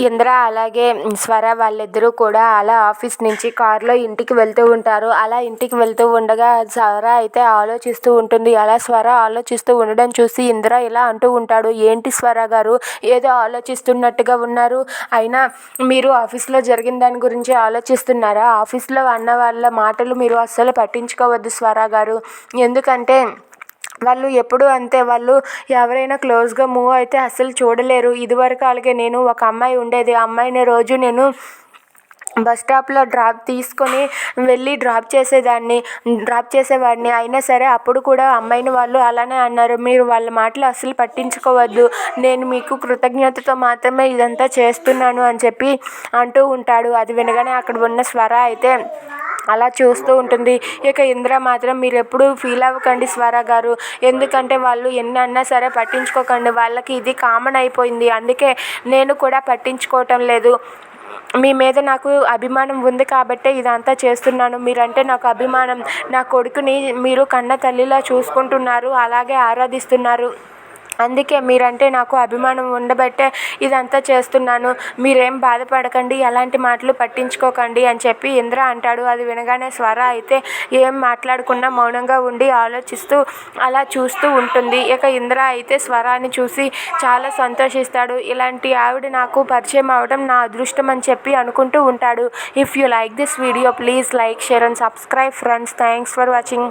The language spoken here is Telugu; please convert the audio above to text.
ఇంద్ర అలాగే స్వర వాళ్ళిద్దరూ కూడా అలా ఆఫీస్ నుంచి కారులో ఇంటికి వెళ్తూ ఉంటారు. అలా ఇంటికి వెళ్తూ ఉండగా స్వర అయితే ఆలోచిస్తూ ఉంటుంది. అలా స్వర ఆలోచిస్తూ ఉండడం చూసి ఇంద్ర ఇలా అంటూ ఉంటాడు. ఏంటి స్వర గారు? ఏదో ఆలోచిస్తున్నట్టుగా ఉన్నారు. అయినా మీరు ఆఫీస్లో జరిగిన దాని గురించి ఆలోచిస్తున్నారా? ఆఫీస్లో అన్న వాళ్ళ మాటలు మీరు అస్సలు పట్టించుకోవద్దు స్వర గారు. ఎందుకంటే వాళ్ళు ఎప్పుడు అంతే వాళ్ళు ఎవరైనా క్లోజ్గా మూవ్ అయితే అస్సలు చూడలేరు. ఇదివరకు అలాగే నేను ఒక అమ్మాయి ఉండేది. ఆ అమ్మాయిని రోజు నేను బస్ స్టాప్లో డ్రాప్ తీసుకొని వెళ్ళి డ్రాప్ చేసేదాన్ని డ్రాప్ చేసేవాడిని. అయినా సరే అప్పుడు కూడా అమ్మాయిని వాళ్ళు అలానే అన్నారు. మీరు వాళ్ళ మాటలు అస్సలు పట్టించుకోవద్దు. నేను మీకు కృతజ్ఞతతో మాత్రమే ఇదంతా చేస్తున్నాను అని చెప్పి అంటూ ఉంటాడు. అది వినగానే అక్కడ ఉన్న స్వర అయితే అలా చూస్తూ ఉంటుంది. ఇక ఇంద్ర మాత్రం మీరు ఎప్పుడు ఫీల్ అవ్వకండి స్వర గారు. ఎందుకంటే వాళ్ళు ఎన్ని అన్నా సరే పట్టించుకోకండి. వాళ్ళకి ఇది కామన్ అయిపోయింది. అందుకే నేను కూడా పట్టించుకోవటం లేదు. మీ మీద నాకు అభిమానం ఉంది కాబట్టే ఇదంతా చేస్తున్నాను. మీరంటే నాకు అభిమానం. నా కొడుకుని మీరు కన్న తల్లిలా చూసుకుంటున్నారు. అలాగే ఆరాధిస్తున్నారు. అందుకే మీరంటే నాకు అభిమానం ఉండబట్టే ఇదంతా చేస్తున్నాను. మీరేం బాధపడకండి ఎలాంటి మాటలు పట్టించుకోకండి అని చెప్పి ఇంద్ర అంటాడు. అది వినగానే స్వర అయితే ఏం మాట్లాడకుండా మౌనంగా ఉండి ఆలోచిస్తూ అలా చూస్తూ ఉంటుంది. ఇక ఇంద్ర అయితే స్వరాన్ని చూసి చాలా సంతోషిస్తాడు. ఇలాంటి ఆవిడ నాకు పరిచయం అవడం నా అదృష్టం అని చెప్పి అనుకుంటూ ఉంటాడు. If you like this video please like share and subscribe friends thanks for watching